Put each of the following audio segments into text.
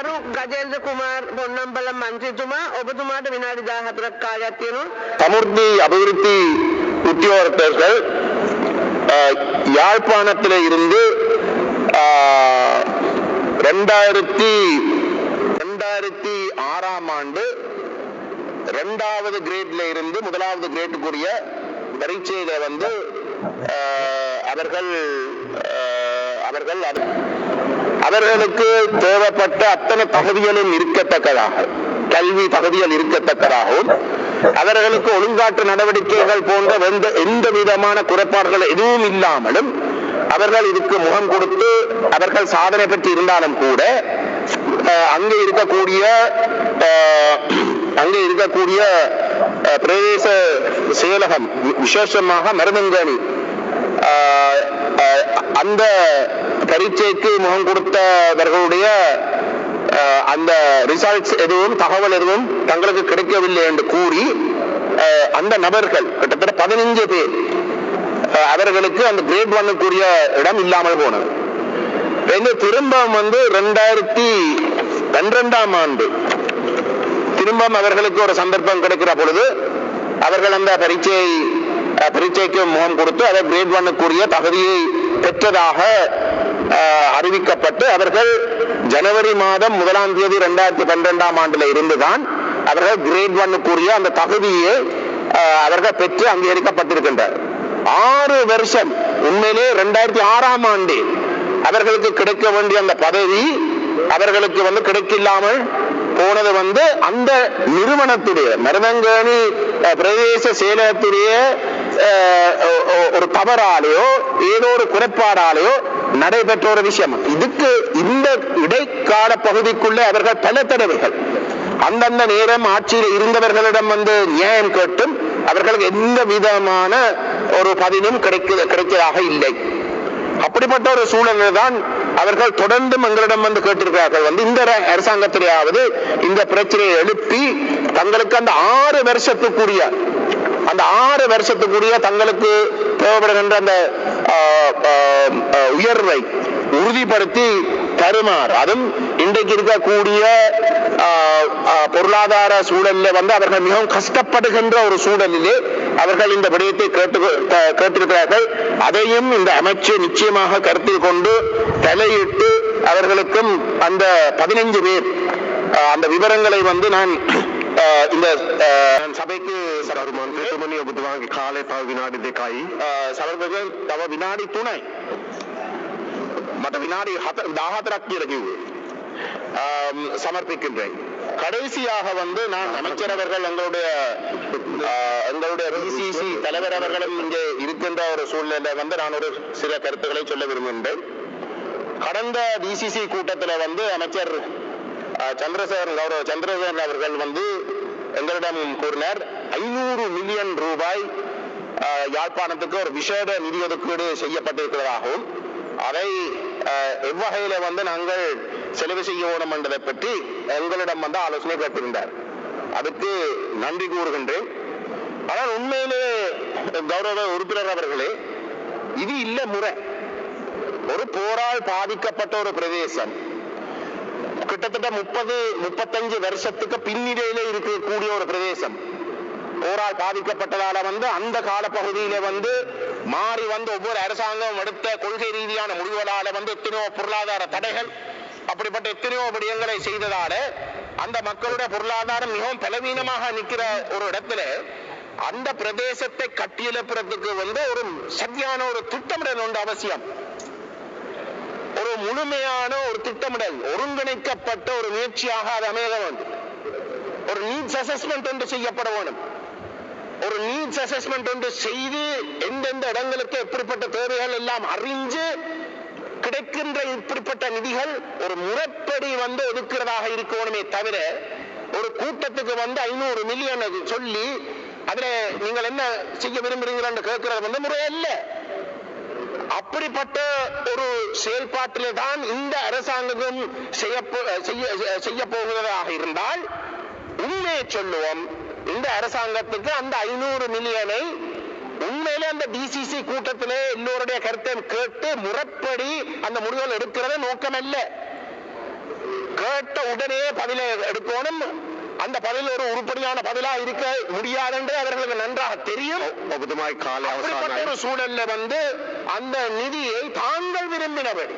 ගරු ගජේන්ද්‍ර කුමාර් පොන්නම්බලම් මන්ත්‍රීතුමා ඔබතුමාට විනාඩි 14ක් කාලයක් තියෙනවා. சமுர்த்தி அபிவிருத்தி உத்தியோகத்தர்கள் அஹ், யாழ்ப்பாணத்தில் இருந்து அஹ், ரெண்டாயிரத்தி ரெண்டாயிரத்தி ஆறாம் ஆண்டு ரெண்டாவது கிரேட்ல இருந்து முதலாவது கிரேட்டுக்குரிய பரீட்சையில வந்து அஹ், அவர்கள் அஹ், அவர்கள் அது- அவர்களுக்கு தேவைப்பட்ட அத்தனை தகுதிகளும் இருக்கத்தக்கதாக கல்வி தகுதிகள் இருக்கத்தக்கதாகவும் அவர்களுக்கு ஒழுங்காற்று நடவடிக்கைகள் போன்ற எந்த எந்த விதமான குறைபாடுகள் எதுவும் இல்லாமலும் அவர்கள் இதுக்கு முகம் கொடுத்து அவர்கள் சாதனை பெற்று இருந்தாலும் கூட அங்கே இருக்கக்கூடிய அங்கே இருக்கக்கூடிய பிரதேச செயலகம் வி- விசேஷமாக மருதங்கணி ஆஹ் அந்த பரீட்சைக்கு முகம் கொடுத்தவர்களுடைய அந்த ரிசல்ட்ஸ் எதுவும் தகவல் எதுவும் தங்களுக்கு கிடைக்கவில்லை என்று கூறி அந்த நபர்கள் கிட்டத்தட்ட பதினஞ்சு பேர் அவர்களுக்கு அந்த கிரேட் ஒன்னுக்குரிய இடம் இல்லாமல் போனது. திரும்ப வந்து ரெண்டாயிரத்தி பன்னிரெண்டாம் ஆண்டு திரும்பவும் அவர்களுக்கு ஒரு சந்தர்ப்பம் கிடைக்கிற பொழுது அவர்கள் அந்த பரீட்சை பரீட்சைக்கு முகம் கொடுத்து அதை கிரேட் ஒன்னுக்குரிய தகுதியை பெற்றதாக அறிவிக்கப்பட்டு அவர்கள் ஜனவரி மாதம் முதலாம் தேதி ரெண்டாயிரத்தி பன்னிரெண்டாம் ஆண்டுல இருந்துதான் அவர்கள் கிரேட் ஒன்னுக்குரிய அந்த தகுதியை அவர்கள் பெற்று அங்கீகரிக்கப்பட்டிருக்கின்றார் ஆறு வருஷம் உண்மையிலே ரெண்டாயிரத்தி ஆறாம் ஆண்டு அவர்களுக்கு கிடைக்க வேண்டிய அந்த பதவி அவர்களுக்கு வந்து கிடைக்கில்லாமல் போனது வந்து அந்த நிறுவனத்துடைய மருதங்கேணி அஹ், பிரதேச செயலகத்துடைய ஒரு தவறாலேயோ ஏதோ ஒரு குறைபாடாலேயோ நடைபெற்ற ஒரு விஷயம். இதுக்கு இந்த இடைக்கால பகுதிக்குள்ளே அவர்கள் பல தடவைகள் அந்தந்த நேரம் ஆட்சியில் இருந்தவர்களிடம் வந்து நியாயம் கேட்டும் அவர்களுக்கு எந்த விதமான ஒரு பதிலும் கிடைக்க கிடைக்கிறதாக இல்லை. அப்படிப்பட்ட ஒரு சூழலில் தான் அவர்கள் தொடர்ந்து எங்களிடம் வந்து கேட்டிருக்கிறார்கள். வந்து இந்த அரசாங்கத்திலேயாவது இந்த பிரச்சனையை எழுப்பி தங்களுக்கு அந்த ஆறு வருஷத்துக்குரிய அந்த ஆறு வருஷத்துக்குரிய தங்களுக்கு தேவைப்படுகின்ற அந்த உயர்வை உறுதிப்படுத்தி தருமாறு. அதுவும் இன்றைக்கு இருக்கக்கூடிய பொருளாதார சூழலில் வந்து அவர்கள் மிகவும் கஷ்டப்படுகின்ற ஒரு சூழலிலே அவர்கள் இந்த விடயத்தை கேட்டு கேட்டிருக்கிறார்கள். அதையும் இந்த அமைச்சு நிச்சயமாக கருத்தில் கொண்டு தலையிட்டு அவர்களுக்கும் அந்த பதினைஞ்சு பேர் அந்த விவரங்களை வந்து நான் இந்த ஆ, நான் சபைக்கு මන්ත්‍රතුමනි ඔබතුමාගේ කාලය තව විනාඩි දෙකයි. සමර්පක තව විනාඩි තුනයි මට විනාඩි 14ක් කියලා කිව්වේ ஆம், சமர்ப்பிக்கின்றேன் கடைசியாக வந்து நான் அமைச்சர் அவர்கள் எங்களுடைய ஆ, எங்களுடைய பிசிசி தலைவர் அவர்களும் இங்கே இருக்கின்ற ஒரு சூழ்நிலை வந்து நான் ஒரு சில கருத்துக்களை சொல்ல விரும்புகின்றேன் கடந்த டிசிசி கூட்டத்தில் வந்து அமைச்சர் ஆ, சந்திரசேகரன் கௌரவ சந்திரசேகரன் அவர்கள் வந்து எங்களிடம் கூறினார் ஐநூறு மில்லியன் ரூபாய் யாழ்ப்பாணத்துக்கு ஒரு விசேட நிதி ஒதுக்கீடு செய்யப்பட்டிருக்கிறதாகவும் அதை எவ்வகையில வந்து நாங்கள் செலவு செய்ய வேண்டும் என்பதை பற்றி எங்களிடம் வந்து ஆலோசனை கேட்டிருந்தார். அதுக்கு நன்றி கூறுகின்றேன். ஆனால் உண்மையிலே கௌரவ உறுப்பினர் அவர்களே இது இல்ல முறை. ஒரு போரால் பாதிக்கப்பட்ட ஒரு பிரதேசம் கிட்டத்தட்ட முப்பது முப்பத்தஞ்சு வருஷத்துக்கு பின்னிடையில இருக்கக்கூடிய ஒரு பிரதேசம். போரால் பாதிக்கப்பட்டதால வந்து அந்த கால பகுதியில வந்து மாறி வந்து ஒவ்வொரு அரசாங்கம் எடுத்த கொள்கை ரீதியான முடிவுகளால வந்து எத்தனையோ பொருளாதார தடைகள் அப்படிப்பட்ட எத்தனையோ விடயங்களை செய்ததால அந்த மக்களுடைய பொருளாதாரம் மிகவும் பலவீனமாக நிற்கிற ஒரு இடத்துல அந்த பிரதேசத்தை கட்டியெழுப்புறதுக்கு வந்து ஒரு சரியான ஒரு திட்டமிடல் ஒன்று அவசியம். முழுமையான ஒரு திட்டமிடல் ஒருங்கிணைக்கப்பட்ட ஒரு முயற்சியாக அது அமைய வேண்டும். ஒரு நீட்ஸ் அசஸ்மெண்ட் ஒன்று செய்யப்பட வேண்டும். ஒரு நீட்ஸ் அசஸ்மெண்ட் ஒன்று செய்து எந்தெந்த இடங்களுக்கு எப்படிப்பட்ட தேவைகள் எல்லாம் அறிஞ்சு கிடைக்கின்ற இப்படிப்பட்ட நிதிகள் ஒரு முறைப்படி வந்து ஒதுக்கிறதாக இருக்கணுமே தவிர ஒரு கூட்டத்துக்கு வந்து ஐநூறு மில்லியன் சொல்லி அதுல நீங்கள் என்ன செய்ய விரும்புறீங்கன்னு கேட்கறது வந்து முறை இல்லை அப்படிப்பட்ட ஒரு செயல்பாட்டிலே தான் இந்த அரசாங்கம் செய்ய செய்ய போகிறதாக இருந்தால் உண்மையை சொல்லுவோம். இந்த அரசாங்கத்துக்கு அந்த ஐநூறு மில்லியனை உண்மையிலே அந்த டிசிசி கூட்டத்திலே எல்லோருடைய கருத்தை கேட்டு முறைப்படி அந்த முடிவுகள் எடுக்கிறது நோக்கம் அல்ல கேட்ட உடனே பதிலை எடுக்கணும். அந்த பதில் ஒரு உருப்படியான பதிலா இருக்க முடியாது என்று அவர்களுக்கு நன்றாக தெரியும். ஒரு சூழல்ல வந்து அந்த நிதியை தாங்கள் விரும்பினபடி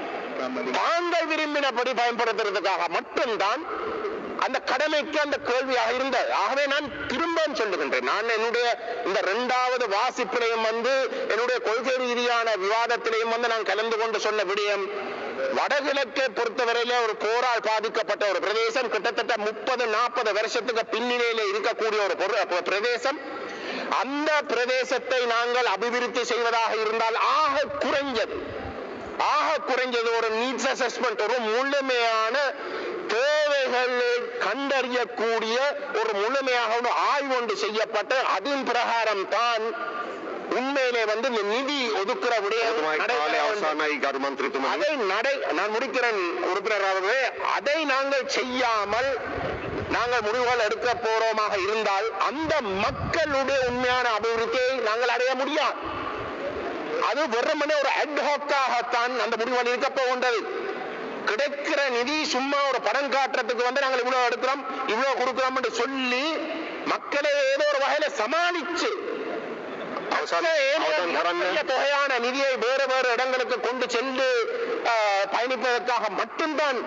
தாங்கள் விரும்பினபடி பயன்படுத்துறதுக்காக மட்டும்தான் அந்த கடமைக்கு அந்த கேள்வியாக இருந்தது ஆகவே நான் திரும்ப சொல்லுகின்றேன். நான் என்னுடைய இந்த இரண்டாவது வாசிப்பிலையும் வந்து என்னுடைய கொள்கை ரீதியான விவாதத்திலையும் வந்து நான் கலந்து கொண்டு சொன்ன விடயம் வடகிழக்கை பொறுத்தவரையில ஒரு போரால் பாதிக்கப்பட்ட ஒரு பிரதேசம். கிட்டத்தட்ட முப்பது நாற்பது வருஷத்துக்கு பின்னணியில இருக்கக்கூடிய ஒரு பிரதேசம். அந்த பிரதேசத்தை நாங்கள் அபிவிருத்தி செய்வதாக இருந்தால் ஆக குறைஞ்சது. ஆக குறைஞ்சது ஒரு நீட்ஸ் அசஸ்மெண்ட் ஒரு முழுமையான தேவைகளை கண்டறியக்கூடிய ஒரு முழுமையாக ஒரு ஆய்வு ஒன்று செய்யப்பட்டு அதன் பிரகாரம் தான் உண்மையிலே வந்து இந்த நிதி ஒதுக்குற விடயம் அதை நடை நான் முடிக்கிறேன் உறுப்பினர் அவர்களே. அதை நாங்கள் செய்யாமல் நாங்கள் முடிவுகள் எடுக்க போறோமாக இருந்தால் அந்த மக்களுடைய உண்மையான அபிவிருத்தியை நாங்கள் அடைய முடியாது. அது வெறுமனே ஒரு அட்ஹாக்காகத்தான் அந்த முடிவுகள் இருக்க போகின்றது. கிடைக்கிற நிதி சும்மா ஒரு படம் காட்டுறதுக்கு வந்து நாங்கள் இவ்வளவு எடுக்கிறோம் இவ்வளவு கொடுக்கிறோம் என்று சொல்லி மக்களை ஏதோ ஒரு வகையில சமாளிச்சு தொகையான நிதியை வேறு வேறு இடங்களுக்கு கொண்டு சென்று பயணிப்பதற்காக மட்டும்தான்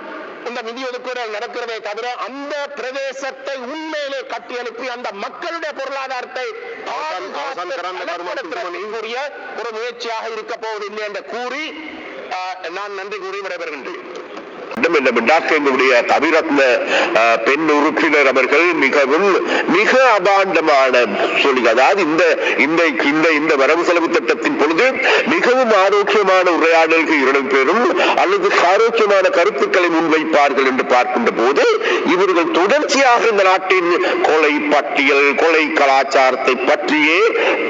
இந்த நிதி ஒதுக்கீடுகள் நடக்கிறதே தவிர அந்த பிரதேசத்தை உண்மையிலே கட்டி எழுப்பி அந்த மக்களுடைய பொருளாதாரத்தை ஒரு முயற்சியாக இருக்க போவதில்லை என்று கூறி நான் நன்றி கூறி விடைபெறுகின்றேன். என்னவென்றால் கவிரத்ன பெண் உறுப்பினர் அவர்கள் மிகவும் மிக அபாண்டமான சொல்லி அதாவது இந்த இந்த இந்த இந்த வரவு செலவு திட்டத்தின் பொழுது மிகவும் ஆரோக்கியமான உரையாடல்கள் இடம்பெறும் அல்லது ஆரோக்கியமான கருத்துக்களை முன்வைப்பார்கள் என்று பார்க்கின்ற போது இவர்கள் தொடர்ச்சியாக இந்த நாட்டின் கொலை பட்டியல் கொலை கலாச்சாரத்தை பற்றியே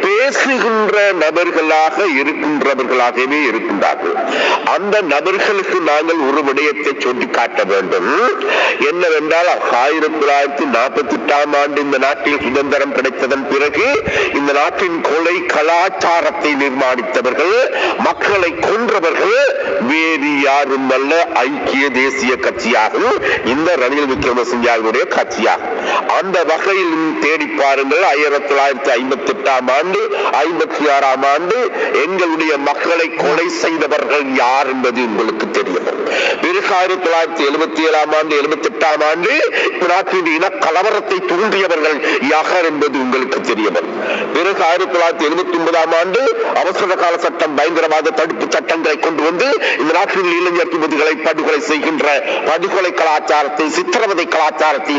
பேசுகின்ற நபர்களாக இருக்கின்றவர்களாகவே இருக்கின்றார்கள். அந்த நபர்களுக்கு நாங்கள் ஒரு விடயத்தை சுட்டிக்காட்ட வேண்டும். என்னவென்றால் ஆயிரத்தி தொள்ளாயிரத்தி நாற்பத்தி எட்டாம் ஆண்டு இந்த நாட்டில் சுதந்திரம் கிடைத்ததன் பிறகு இந்த நாட்டின் கொலை கலாச்சாரத்தை நிர்மாணித்தவர்கள் மக்களை கொன்றவர்கள் வேறு யாரும் அல்ல ஐக்கிய தேசிய கட்சியாகும் இந்த ரணில் விக்ரமசிங்காவுடைய கட்சியாகும். அந்த வகையில் தேடி பாருங்கள் ஆயிரத்தி தொள்ளாயிரத்தி ஐம்பத்தி எட்டாம் ஆண்டு ஐம்பத்தி ஆறாம் ஆண்டு எங்களுடைய மக்களை கொலை செய்தவர்கள் யார் என்பது உங்களுக்கு தெரியும். பிறகு ஆயிரத்தி தொள்ளாயிரத்தி எழுபத்தி ஏழாம் ஆண்டு எழுபத்தி எட்டாம் ஆண்டு நாட்டின் இன கலவரத்தை தூண்டியவர்கள் யார் என்பது உங்களுக்கு தெரியும். பிறகு ஆயிரத்தி தொள்ளாயிரத்தி எழுபத்தி ஒன்பதாம் ஆண்டு அவசர கால சட்டம் பயங்கரவாத தடுப்பு சட்டங்களை கொண்டு வந்து இந்த நாட்டில் இளைஞர் யுவதிகளை படுகொலை செய்கின்ற படுகொலை கலாச்சாரத்தை சித்திரவதை கலாச்சாரத்தை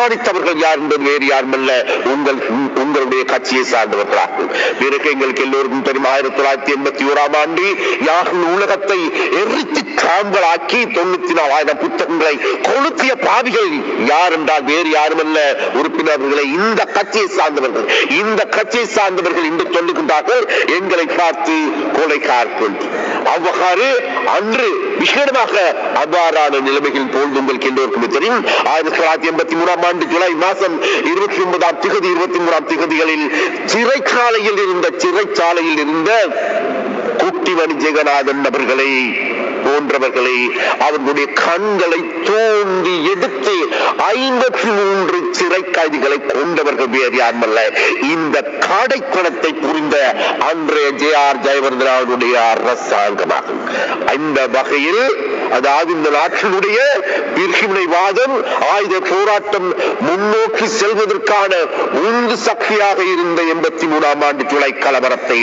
நிர்மாணித்தவர்கள் யார் என்பது வேறு யாரும் அல்ல உங்கள் உங்களுடைய கட்சியை சார்ந்தவர்களாகும் பிறகு எங்களுக்கு எல்லோருக்கும் தெரியும் ஆயிரத்தி தொள்ளாயிரத்தி எண்பத்தி ஓராம் ஆண்டு யாரும் உலகத்தை எரித்து காம்பலாக்கி தொண்ணூத்தி நாலாயிரம் புத்தகங்களை கொளுத்திய பாவிகள் யார் என்றால் வேறு யாரும் அல்ல உறுப்பினர்களை இந்த கட்சியை சார்ந்தவர்கள் இந்த கட்சியை சார்ந்தவர்கள் இன்று சொல்லுகின்றார்கள் எங்களை பார்த்து கொலைக்கார்கள் அவ்வாறு அன்று விசேடமாக அவ்வாறான நிலைமைகள் போல் உங்களுக்கு எல்லோருக்கும் தெரியும். ஆயிரத்தி தொள்ளாயிரத்தி எண்பத்தி மூணாம் ஆண்டு ஜூலை மாதம் இருபத்தி ஒன்பதாம் திகதி இருபத்தி மூணாம் திகதிகளில் சிறைச்சாலையில் இருந்த சிறைச்சாலையில் இருந்த குட்டிமணி ஜெகநாதன் அவர்களை போன்றவர்களை அவர்களுடைய கண்களை தோண்டி எடுத்து ஐம்பத்தி மூன்று சிறை கைதிகளை கொண்டவர்கள் வேறு யாருமல்ல. இந்த காடைக்குணத்தை புரிந்த அன்றைய ஜே ஆர் ஜெயவர்தனாவுடைய அரசாங்கமாகும் அந்த வகையில் அதாவது இந்த நாட்டினுடைய பிரிவினைவாதம் ஆயுத போராட்டம் முன்னோக்கி செல்வதற்கான உந்து சக்தியாக இருந்த எண்பத்தி மூணாம் ஆண்டு ஜூலை கலவரத்தை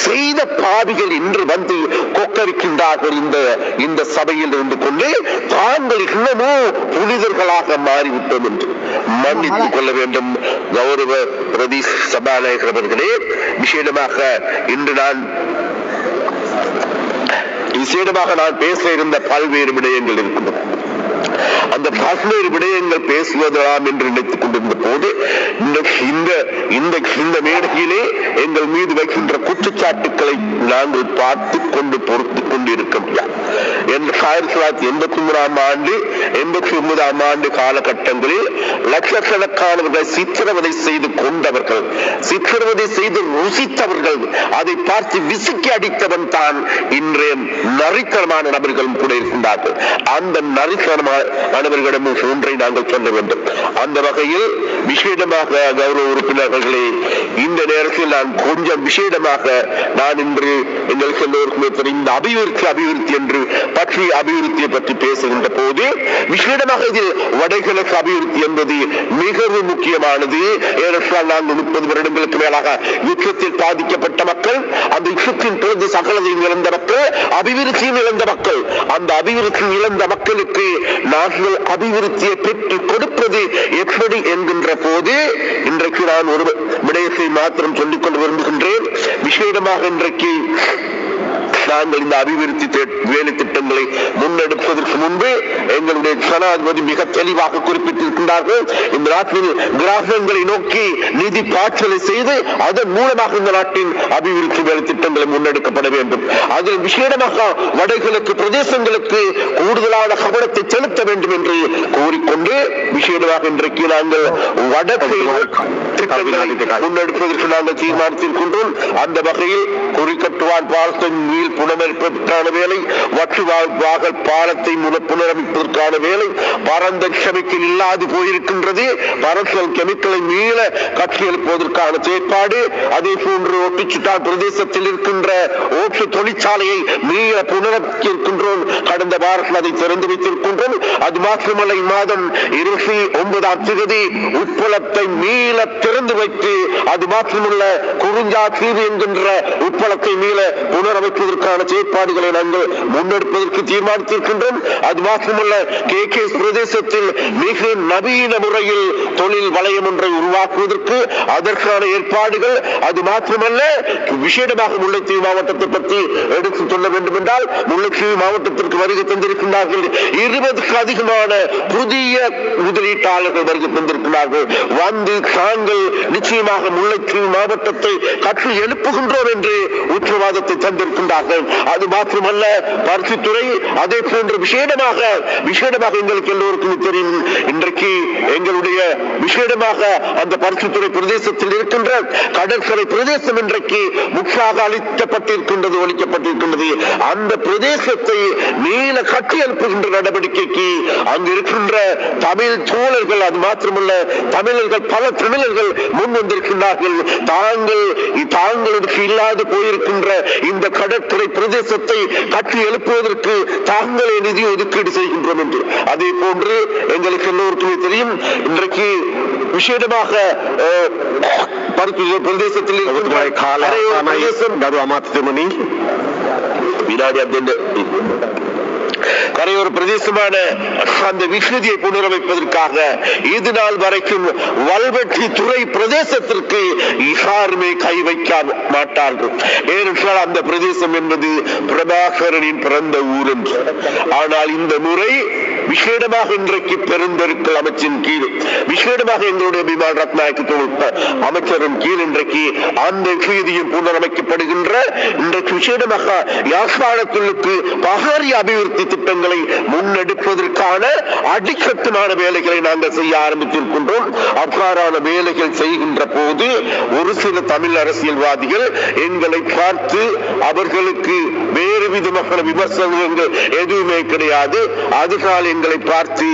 செய்த பாவிகள் இன்று வந்து கொக்கரிக்கின்றார்கள் இந்த இந்த சபையில் இருந்து கொண்டு தாங்கள் இன்னமும் புனிதர்களாக மாறிவிட்டோம் என்று மன்னித்துக் கொள்ள வேண்டும். கௌரவ பிரதி சபாநாயகர் அவர்களே விசேடமாக இன்று நான் விசேடமாக நான் பேச இருந்த பல்வேறு விடயங்கள் இருக்கின்றன. அந்த பல்வேறு விடயங்கள் பேசுவதாம் என்று நினைத்துக் கொண்டிருந்த போது இந்த இந்த இந்த மேடையிலே எங்கள் மீது வைக்கின்ற குற்றச்சாட்டுக்களை நாங்கள் பார்த்து கொண்டு பொறுத்து கொண்டிருக்க முடியாது. ஆயிரத்தி தொள்ளாயிரத்தி எண்பத்தி ஒன்பதாம் ஆண்டு எண்பத்தி ஒன்பதாம் ஆண்டு காலகட்டங்களில் லட்சக்கணக்கானவர்கள் சித்திரவதை செய்து கொண்டவர்கள் சித்திரவதை செய்து ருசித்தவர்கள் அதை பார்த்து விசுக்கி அடித்தவன் தான் இன்றைய நரித்தனமான நபர்களும் கூட இருக்கின்றார்கள் அந்த நரித்தனமான மாணவர்களிடமும் ஒன்றை நாங்கள் சொல்ல வேண்டும். அந்த வகையில் விசேடமாக கௌரவ உறுப்பினர்களே இந்த நேரத்தில் நான் கொஞ்சம் விசேடமாக நான் இன்று எங்களுக்கு எல்லோருக்குமே இந்த அபிவிருத்தி அபிவிருத்தி என்று பற்றி அபிவிருத்தியை பற்றி பேசுகின்ற போது விசேடமாக இதில் வடகிழக்கு அபிவிருத்தி என்பது மிகவும் முக்கியமானது. ஏனென்றால் நாங்கள் முப்பது வருடங்களுக்கு மேலாக யுத்தத்தில் பாதிக்கப்பட்ட மக்கள் அந்த யுத்தத்தின் பிறகு சகலதையும் இழந்த மக்கள் அபிவிருத்தியும் இழந்த மக்கள். அந்த அபிவிருத்தி இழந்த மக்களுக்கு நாங்கள் அபிவிருத்தியை பெற்று கொடுப்பது எப்படி என்கின்ற போது இன்றைக்கு நான் ஒரு விடயத்தை மாத்திரம் சொல்லிக் கொள்ள விரும்புகின்றேன். விசேடமாக இன்றைக்கு நாங்கள் இந்த அபிவிருத்தி வேலை திட்டங்களை முன்னெடுப்பதற்கு முன்பு எங்களுடைய ஜனாதிபதி மிக தெளிவாக குறிப்பிட்டிருக்கின்றார்கள். இந்த நாட்டில் கிராமங்களை நோக்கி நிதி பாய்ச்சலை செய்து அதன் மூலமாக இந்த நாட்டின் அபிவிருத்தி வேலை திட்டங்களை முன்னெடுக்கப்பட வேண்டும். அதில் விசேடமாக வடகிழக்கு பிரதேசங்களுக்கு கூடுதலான கவனத்தை செலுத்த வேண்டும் என்று கூறிக்கொண்டு விசேடமாக இன்றைக்கு நாங்கள் வடக்கு திட்டங்களை முன்னெடுப்பதற்கு நாங்கள் தீர்மானித்திருக்கின்றோம். அந்த வகையில் குறிக்கட்டுவான் பாலத்தின் மீள் புனரமைப்பதற்கான வேலை வற்றுவாக பாலத்தை புனரமைப்பதற்கான வேலை பரந்த கெமிக்கல் இல்லாது போயிருக்கின்றது பரசல் கெமிக்கலை மீள கட்சி எழுப்புவதற்கான செயற்பாடு அதே போன்று ஒட்டிச்சுட்டான் பிரதேசத்தில் இருக்கின்ற ஓட்டு தொழிற்சாலையை மீள புனரமைக்கின்றோம் கடந்த வாரத்தில் அதை திறந்து வைத்திருக்கின்றோம். அது மாத்திரமல்ல இம்மாதம் இருபத்தி ஒன்பதாம் தேதி உட்புலத்தை மீள திறந்து வைத்து அது மாத்திரமல்ல குறிஞ்சா தீவு என்கின்ற உட்பலத்தை மீள புனரமை அதற்கான செயற்பாடுகளை நாங்கள் முன்னெடுப்பதற்கு தீர்மானித்திருக்கின்றோம். அது மாத்திரமல்ல கே கே பிரதேசத்தில் மிக நவீன முறையில் தொழில் வளையம் ஒன்றை உருவாக்குவதற்கு அதற்கான ஏற்பாடுகள் அது மாத்திரமல்ல விசேடமாக முல்லைத்தீவு மாவட்டத்தை பற்றி எடுத்து சொல்ல வேண்டும் என்றால் முல்லைத்தீவு மாவட்டத்திற்கு வருகை தந்திருக்கின்றார்கள். இருபதுக்கு அதிகமான புதிய முதலீட்டாளர்கள் வருகை தந்திருக்கிறார்கள் வந்து தாங்கள் நிச்சயமாக முல்லைத்தீவு மாவட்டத்தை கற்று எழுப்புகின்றோம் என்று உத்தரவாதத்தை தந்திருக்கின்றார்கள். அது மாத்திரமல்ல பருத்தித்துறை அதே போன்ற விசேடமாக விசேடமாக எங்களுக்கு எல்லோருக்கும் தெரியும். இன்றைக்கு எங்களுடைய விசேடமாக அந்த பருத்தித்துறை பிரதேசத்தில் இருக்கின்ற கடற்கரை பிரதேசம் இன்றைக்கு முற்றாக அளிக்கப்பட்டிருக்கின்றது ஒழிக்கப்பட்டிருக்கின்றது. அந்த பிரதேசத்தை நீல கட்டி எழுப்புகின்ற நடவடிக்கைக்கு அங்கு இருக்கின்ற தமிழ் தோழர்கள் அது மாத்திரமல்ல தமிழர்கள் பல தமிழர்கள் முன் வந்திருக்கின்றார்கள். தாங்கள் தாங்களுக்கு இல்லாது போயிருக்கின்ற இந்த கடற்கரை மதுரை பிரதேசத்தை கட்டி எழுப்புவதற்கு தாங்களே நிதி ஒதுக்கீடு செய்கின்றோம் என்று. அதே போன்று எங்களுக்கு எல்லோருக்குமே தெரியும் இன்றைக்கு விசேடமாக பிரதேசத்தில் பிரதேசம் வினாடி அப்படின்னு கரையோர பிரதேசமான அந்த விகுதியை புனரமைப்பதற்காக இது நாள் வரைக்கும் வல்வெட்டி துறை பிரதேசத்திற்கு யாருமே கை வைக்க மாட்டார்கள். ஏனென்றால் அந்த பிரதேசம் என்பது பிரபாகரனின் பிறந்த ஊர் என்று. ஆனால் இந்த முறை விசேடமாக இன்றைக்கு பெருந்தெருக்கள் அமைச்சின் கீழ் விசேடமாக எங்களுடைய பிமான் ரத்நாயக்கு தொழில்நுட்ப அமைச்சரின் கீழ் இன்றைக்கு அந்த விஷயத்தையும் புனரமைக்கப்படுகின்ற இன்றைக்கு விசேடமாக யாழ்ப்பாணத்திற்கு பகாரி அபிவிருத்தி திட்டங்களை முன்னெடுப்பதற்கான அடிக்கட்டுமான வேலைகளை நாங்கள் செய்ய ஆரம்பித்திருக்கின்றோம். அவ்வாறான வேலைகள் செய்கின்ற போது ஒரு சில தமிழ் அரசியல்வாதிகள் எங்களை பார்த்து அவர்களுக்கு வேறு விதமான விமர்சனங்கள் எதுவுமே கிடையாது. அதுகால அதனால் எங்களை பார்த்து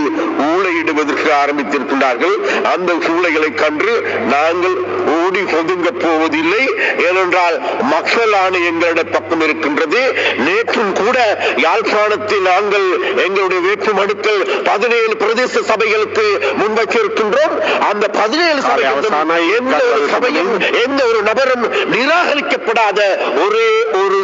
ஊழையிடுவதற்கு ஆரம்பித்திருக்கின்றார்கள். அந்த ஊழைகளை கண்டு நாங்கள் ஓடி ஒதுங்க போவதில்லை. ஏனென்றால் மக்களான எங்களிட பக்கம் இருக்கின்றது. நேற்றும் கூட யாழ்ப்பாணத்தில் நாங்கள் எங்களுடைய வேட்பு மனுக்கள் பதினேழு பிரதேச சபைகளுக்கு முன்வைத்திருக்கின்றோம் அந்த பதினேழு சபையும் எந்த ஒரு நபரும் நிராகரிக்கப்படாத ஒரே ஒரு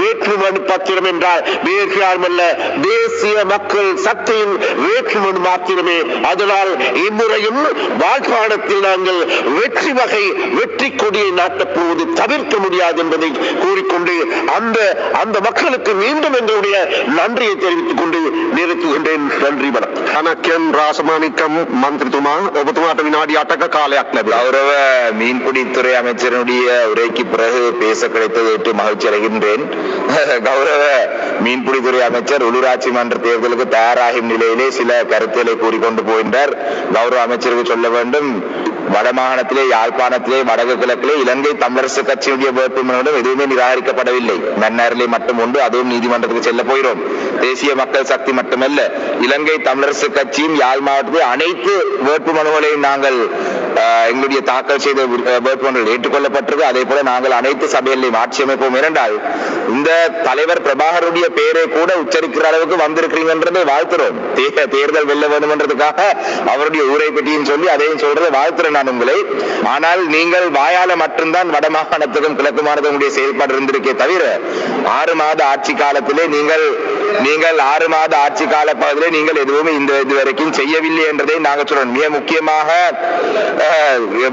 வேட்புமனு பத்திரம் என்றால் வேறு யாருமல்ல தேசிய மக்கள் சக்தியின் வேட்புமனு மாத்திரமே. அதனால் இம்முறையும் வாழ்ப்பாணத்தில் நாங்கள் வெற்றி வகை வெற்றி கொடியை நாட்டப்போவது தவிர்க்க முடியாது என்பதை கூறிக்கொண்டு அந்த அந்த மக்களுக்கு மீண்டும் எங்களுடைய நன்றியை தெரிவித்துக் கொண்டு நிறுத்துகின்றேன். நன்றி வணக்கம். கணக்கன் ராசமாணிக்கம் மந்திரித்துமா ஒபத்துமாட்ட வினாடியாட்டக காலையாட் கௌரவ மீன்பிடித்துறை அமைச்சரனுடைய உரைக்கு பிறகு பேச கிடைத்தது என்று மகிழ்ச்சி அடைகின்றேன். கௌரவ மீன்பிடித்துறை அமைச்சர் உள்ளூராட்சி மன்ற தேர்தலுக்கு தயாராகும் நிலையிலே சில கருத்துக்களை கூறிக்கொண்டு போகின்றார். கௌரவ அமைச்சருக்கு சொல்ல வேண்டும். வடமாகாணத்திலே யாழ்ப்பாணத்திலே வடக்கு கிழக்கிலே இலங்கை தமிழரசு கட்சியுடைய வேட்புமனுடன் எதுவுமே நிராகரிக்கப்படவில்லை. மன்னாரிலே மட்டும் உண்டு அதுவும் நீதிமன்றத்துக்கு செல்ல போகிறோம். தேசிய மக்கள் சக்தி மட்டுமல்ல இலங்கை தமிழரசு கட்சியும் யாழ் மாவட்டத்தில் அனைத்து வேட்புமனுகளையும் நாங்கள் எங்களுடைய தாக்கல் செய்த வேட்புமனுகள் ஏற்றுக்கொள்ளப்பட்டது அதே போல நாங்கள் அனைத்து சபைகளையும் ஆட்சி அமைப்போம். இரண்டால் இந்த தலைவர் பிரபாகருடைய பெயரை கூட உச்சரிக்கிற அளவுக்கு வந்திருக்கிறீங்கன்றதை வாழ்த்துறோம். தேர்தல் வெல்ல வேண்டும் என்றதுக்காக அவருடைய ஊரை பற்றியும் சொல்லி அதையும் சொல்றதை வாழ்த்துறேன் நான் உங்களை ஆனால் நீங்கள் வாயால மட்டும்தான் வடமாகாணத்துக்கும் கிழக்கு மாநிலத்தினுடைய செயல்பாடு இருந்திருக்கே தவிர ஆறு மாத ஆட்சி காலத்திலே நீங்கள் நீங்கள் ஆறு மாத ஆட்சி கால பகுதியில் நீங்கள் எதுவுமே இந்த இதுவரைக்கும் செய்யவில்லை என்றதை நாங்கள் சொல்றோம். மிக முக்கியமாக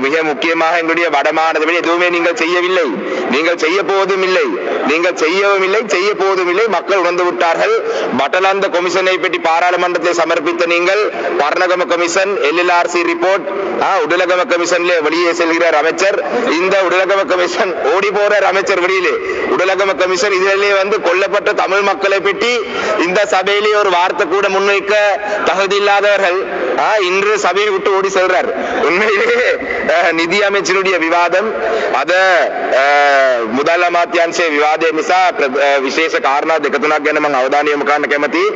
மிக முக்கியமாக எங்களுடைய வடமாநிலத்தில் எதுவுமே நீங்கள் செய்யவில்லை. நீங்கள் செய்ய போவதும் இல்லை. நீங்கள் செய்யவும் இல்லை செய்ய போவதும் இல்லை. மக்கள் உணர்ந்து விட்டார்கள். பட்டலாந்த கமிஷனை பற்றி பாராளுமன்றத்தை சமர்ப்பித்த நீங்கள் Paranagama commission LLRC report Udalagama கமிஷன்ல வெளியே செல்கிறார் அமைச்சர். இந்த உடலகம கமிஷன் ஓடி போறார் அமைச்சர் வெளியிலே. உடலகம கமிஷன் இதிலே வந்து கொல்லப்பட்ட தமிழ் மக்களை பற்றி இந்த சபையிலே ஒரு வார்த்தை கூட முன்வைக்க தகுதி இல்லாதவர்கள் ஆ, இன்று சபையை விட்டு ஓடி செல்றார் உண்மையிலே அஹ், நிதி அமைச்சருடைய விவாதம் අද මුදල් අමාත්‍යංශයේ විවාදය නිසා ප්‍ර- අ, විශේෂ කාරණා දෙක තුනක් ගැන මම අවධානය යොමු කරන්න කැමතියි.